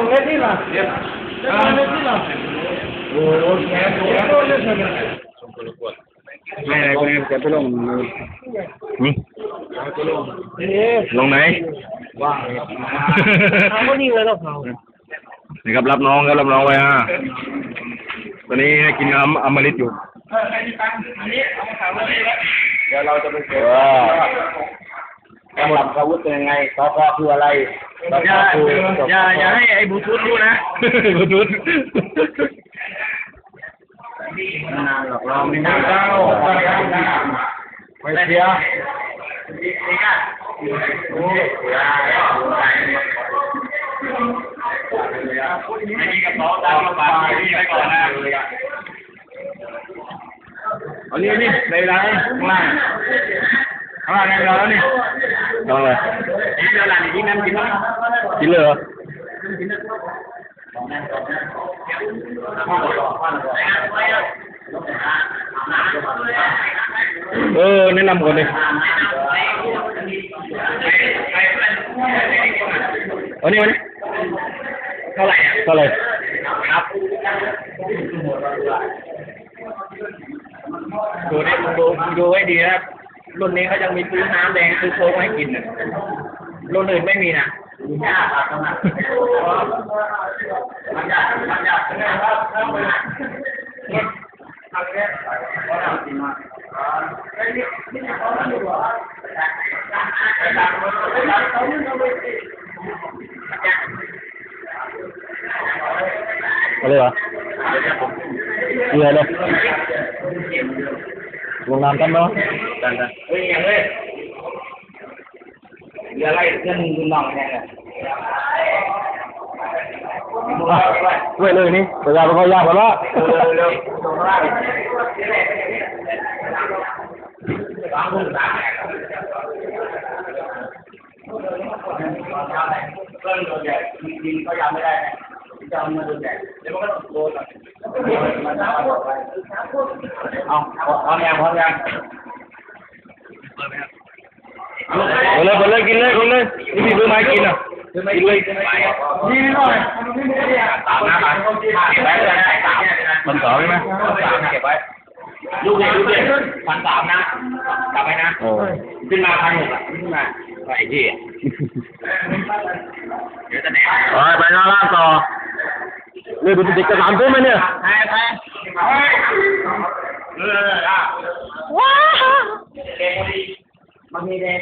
องเล่นนี่ล่ะเรียบเล่นเล่นนี่ล่ะโอ้โหแขนเล่นเล่นเล่นไม่อะไรคนนี้จะไปลงนี่นี่ลงไหนว่างทำก็นี่เลยแล้วเขานี่ครับรับน้องครับรับน้องไว้ฮะตอนนี้ให้กินอมอมฤตอยู่เดี๋ยวเราจะไปเจอการหลับอาวุธเป็นยังไงสพคืออะไรสพ อย่าคืออย่าอย่าให้ไอ้บลูทูธรู้นะบลูทูธนานหรอกเราไม่นานไม่เสียโอ้ยไม่มีกระเป๋าตังค์มาฝากพี่ไว้ก่อนนะอันนี้นี่ในร้านข้างล่าง ข้างล่างในร้านนี่ลองเลยนี่เดี๋ยวหลานกินน้ำกินน้ำกินเลยเห รอเออแนะนำก่อนดิเอานี่มานี่เท่าไหร่อะเท่าไหร่ครับดูนี่ดูดูให้ดีนะรุ่นนี้เขายังมีซื้อน้ำแดงซื้อโค้กให้กินน่ะรุ่นอื่นไม่มีนะยากครับมันยากมันยากนะครับเอาเลยเหรอเกลือเลยลงน้ำกันเนาะ กันนะเฮ้ยยังเลยเรืออะไรเพื่อนคุณน้องแน่เลยอะเว้ยเลยนี่เวลาเราก็ยากกว่าละเร็วเร็วตรงล่างสามคนสามเพื่อนโดนแดดยิงก็ยังไม่ได้นะจะเอามาโดนแดดเดี๋ยวมันก็โดนเอาพร้อมยังพร้อมยัง เอาเลยเอาเลยกินเลยกินเลยนี่พี่ซื้อมาให้กินอะกินเลยนี่หน่อยสามนะมันเก็บไว้มันสองใช่ไหมสามเก็บไว้ลูกเด็กลูกเด็กพันสามนะกลับไปนะขึ้นมาพันหกขึ้นมาไอ้ที่เดี๋ยวจะแหนไปไปหน้าร้านต่อเนี่ยดูติดกระสานตัวไหมเนี่ยไปไปเออว้า เด็ก